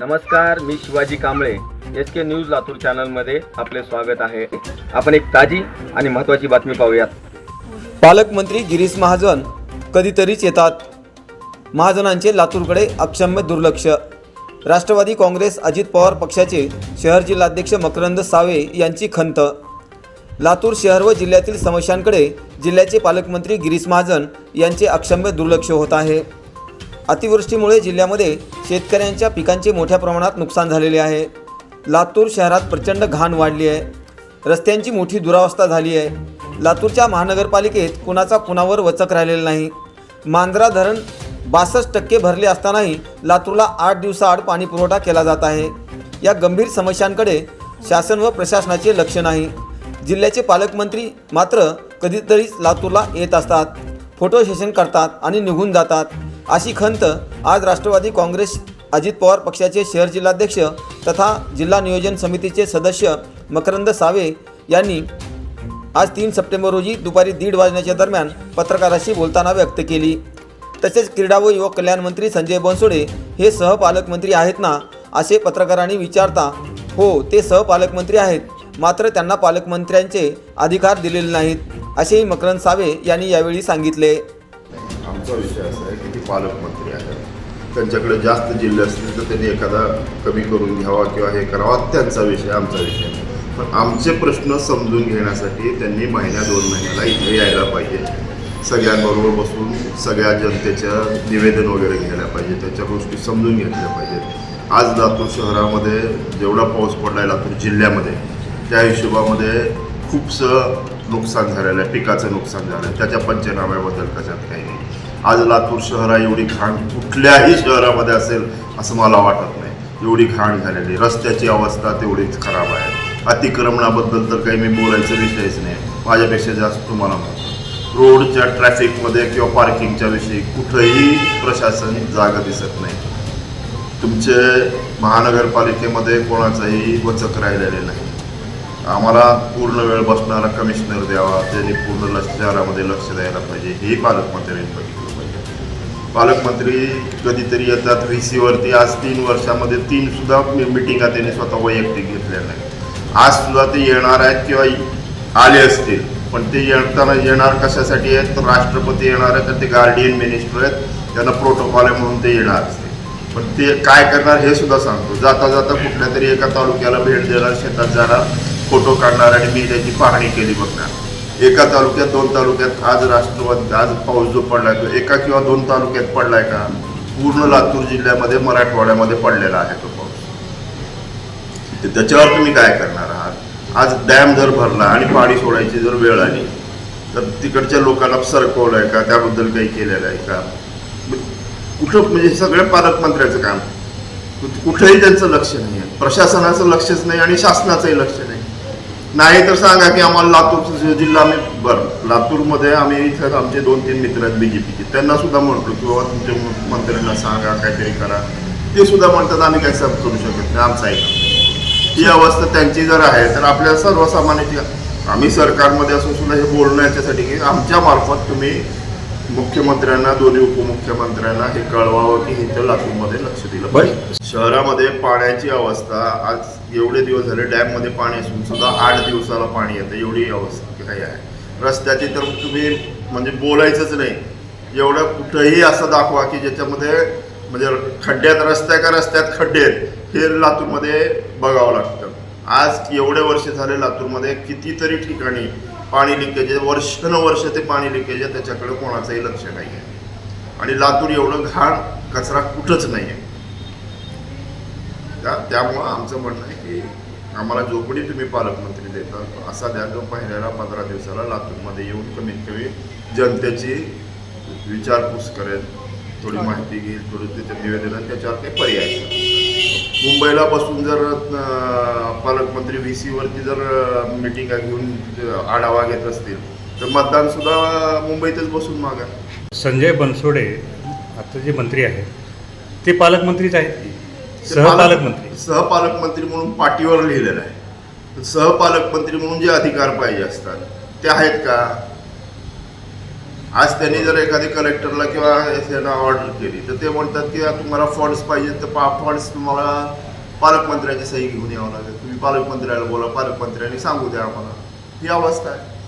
नमस्कार मी Shivaji Kamble. S K news Latur चॅनलमध्ये आपले स्वागत आहे. आपण एक ताजी आणि महत्त्वाची बातमी पाहूयात. पालकमंत्री गिरीश महाजन कधीतरीच येतात. महाजनांचे लातूरकडे अक्षम्य दुर्लक्ष. राष्ट्रवादी काँग्रेस अजित पवार पक्षाचे शहर जिल्हाध्यक्ष मकरंद सावे यांची खंत. लातूर शहर व जिल्ह्यातील समस्यांकडे जिल्ह्याचे पालकमंत्री गिरीश महाजन यांचे अक्षम्य दुर्लक्ष होत आहे. अतिवृष्टीमुळे जिल्ह्यामध्ये शेतकऱ्यांच्या पिकांचे मोठ्या प्रमाणात नुकसान झालेले आहे. लातूर शहरात प्रचंड घाण वाढली आहे. रस्त्यांची मोठी दुरावस्था झाली आहे. लातूरच्या महानगरपालिकेत कुणाचा कुणावर वचक राहिलेला नाही. मांजरा धरण बासष्ट टक्के भरले असतानाही लातूरला आठ दिवसाआड पाणी पुरवठा केला जात आहे. या गंभीर समस्यांकडे शासन व प्रशासनाचे लक्ष नाही. जिल्ह्याचे पालकमंत्री मात्र कधीतरीच लातूरला येत असतात. फोटो सेशन करतात आणि निघून जातात. अशी खंत आज राष्ट्रवादी काँग्रेस अजित पवार पक्षाचे शहर जिल्हाध्यक्ष तथा जिल्हा नियोजन समितीचे सदस्य मकरंद सावे यांनी आज तीन सप्टेंबर रोजी दुपारी दीड वाजण्याच्या दरम्यान पत्रकाराशी बोलताना व्यक्त केली. तसेच क्रीडा व युवक कल्याण मंत्री संजय बनसोडे हे सहपालकमंत्री आहेत ना असे पत्रकारांनी विचारता हो ते सहपालकमंत्री आहेत मात्र त्यांना पालकमंत्र्यांचे अधिकार दिलेले नाहीत असेही मकरंद सावे यांनी यावेळी सांगितले. आमचा विषय असा आहे की पालकमंत्री आहेत. त्यांच्याकडे जास्त जिल्हे असतील तर त्यांनी एखादा कमी करून घ्यावा किंवा हे करावा त्यांचा विषय आमचा विषय पण आमचे प्रश्न समजून घेण्यासाठी त्यांनी महिन्या दोन महिन्याला इथे यायला पाहिजे. सगळ्यांबरोबर बसून सगळ्या जनतेचं निवेदन वगैरे घ्यायला पाहिजे त्याच्या गोष्टी समजून घेतल्या पाहिजेत. आज लातूर शहरामध्ये जेवढा पाऊस पडला आहे लातूर जिल्ह्यामध्ये त्या हिशोबामध्ये खूपसं नुकसान झालेलं आहे पिकाचं नुकसान झालं आहे त्याच्या पंचनाम्याबद्दल कशात काही नाही. आज लातूर शहरा एवढी घाण कुठल्याही शहरामध्ये असेल असं मला वाटत नाही. एवढी घाण झालेली रस्त्याची अवस्था तेवढीच खराब आहे. अतिक्रमणाबद्दल तर काही मी बोलायचं विषयच नाही. माझ्यापेक्षा जास्त तुम्हाला म्हणतो रोडच्या ट्रॅफिकमध्ये किंवा पार्किंगच्या विषयी कुठंही प्रशासन जागा दिसत नाही. तुमचे महानगरपालिकेमध्ये कोणाचाही वचक राहिलेले नाही. आम्हाला पूर्ण वेळ बसणारा कमिशनर द्यावा त्यांनी पूर्ण लक्ष शहरामध्ये लक्ष द्यायला पाहिजे. हे पालकमंत्र्यांनी बघितलं. पाहिजे पालकमंत्री कधीतरी येतात व्ही सीवरती आज तीन वर्षामध्ये तीन सुद्धा मिटिंगा त्यांनी स्वतः वैयक्तिक घेतल्या नाही. आज सुद्धा ते येणार आहेत किंवा आले असतील पण ते येताना येणार कशासाठी आहेत? तर राष्ट्रपती येणार आहेत तर ते गार्डियन मिनिस्टर आहेत. त्यांना प्रोटोकॉल आहे म्हणून ते येणार असते पण ते काय करणार हे सुद्धा सांगतो. जाता जाता कुठल्या तरी एका तालुक्याला भेट देणार शेतात जाणार फोटो काढणार आणि मी त्याची पाहणी केली बघणार. एका तालुक्यात दोन तालुक्यात आज राष्ट्रवादी आज पाऊस जो पडलाय तो एका किंवा दोन तालुक्यात पडलाय का? पूर्ण लातूर जिल्ह्यामध्ये मराठवाड्यामध्ये पडलेला आहे तो पाऊस. त्याच्यावर तुम्ही काय करणार आहात? आज डॅम जर भरला आणि पाणी सोडायची जर वेळ आली तर तिकडच्या लोकांना सरकवलं आहे का? त्याबद्दल काही केलेलं आहे का? कुठं म्हणजे सगळ्या पालकमंत्र्याचं काम. कुठंही त्यांचं लक्ष नाही आहे प्रशासनाचं लक्षच नाही आणि शासनाचंही लक्ष नाही. नाही तर सांगा की आम्हाला लातूर जिल्हा आम्ही बरं लातूरमध्ये आम्ही इथं आमचे दोन तीन मित्र आहेत बी जे पीचे त्यांना सुद्धा म्हणतो की बाबा तुमच्या मंत्र्यांना सांगा काहीतरी करा. ते सुद्धा म्हणतात आम्ही काही सब करू शकत नाही आमचं ऐका ही अवस्था त्यांची जर आहे तर आपल्या सर्वसामान्याची आम्ही सरकारमध्ये असून सुद्धा हे बोलणं याच्यासाठी की आमच्या मार्फत तुम्ही मुख्यमंत्र्यांना दोन्ही उपमुख्यमंत्र्यांना हे कळवावं की इथं लातूरमध्ये लक्ष दिलं पाहिजे. शहरामध्ये पाण्याची अवस्था आज एवढे दिवस झाले डॅममध्ये पाणी असून सुद्धा आठ दिवसाला पाणी येतं एवढी अवस्था काही आहे. रस्त्याची तर तुम्ही म्हणजे बोलायचंच नाही. एवढं कुठंही असं दाखवा की ज्याच्यामध्ये म्हणजे खड्ड्यात रस्त्या का रस्त्यात खड्डे आहेत हे लातूरमध्ये बघावं लागतं. आज एवढे वर्ष झाले लातूरमध्ये कितीतरी ठिकाणी पाणी लिकेज आहे वर्षानुवर्ष ते पाणी लिकेज आहे त्याच्याकडे कोणाचंही लक्ष नाही आहे आणि लातूर एवढं घाण कचरा कुठंच नाही आहे त्या त्यामुळं आमचं म्हणणं आहे की आम्हाला जो कोणी तुम्ही पालकमंत्री देता असा द्या जो पहिल्याला पंधरा दिवसाला लातूरमध्ये येऊन कमीत कमी जनतेची विचारपूस करेल थोडी माहिती घेईल थोडी त्याचं निवेदन आणि त्याच्यावर काही पर्याय. मुंबईला बसून जर पालकमंत्री व्ही सीवरती जर मिटिंगा घेऊन आढावा घेत असतील तर मतदान सुद्धा मुंबईतच बसून मागा. संजय बनसोडे आता जे मंत्री आहेत ते पालकमंत्रीच आहेत. सहपालकमंत्री. पालक- सहपालकमंत्री म्हणून पाठीवर लिहिलेलं आहे. सहपालकमंत्री म्हणून जे अधिकार पाहिजे असतात ते आहेत का? आज त्यांनी जर एखादी कलेक्टरला किंवा यांना ऑर्डर केली तर ते म्हणतात की तुम्हाला फंड्स पाहिजे तर फंड्स तुम्हाला पालकमंत्र्यांची सही घेऊन यावं लागेल. तुम्ही पालकमंत्र्याला बोला पालकमंत्र्यांनी सांगू द्या आम्हाला. ही अवस्था आहे.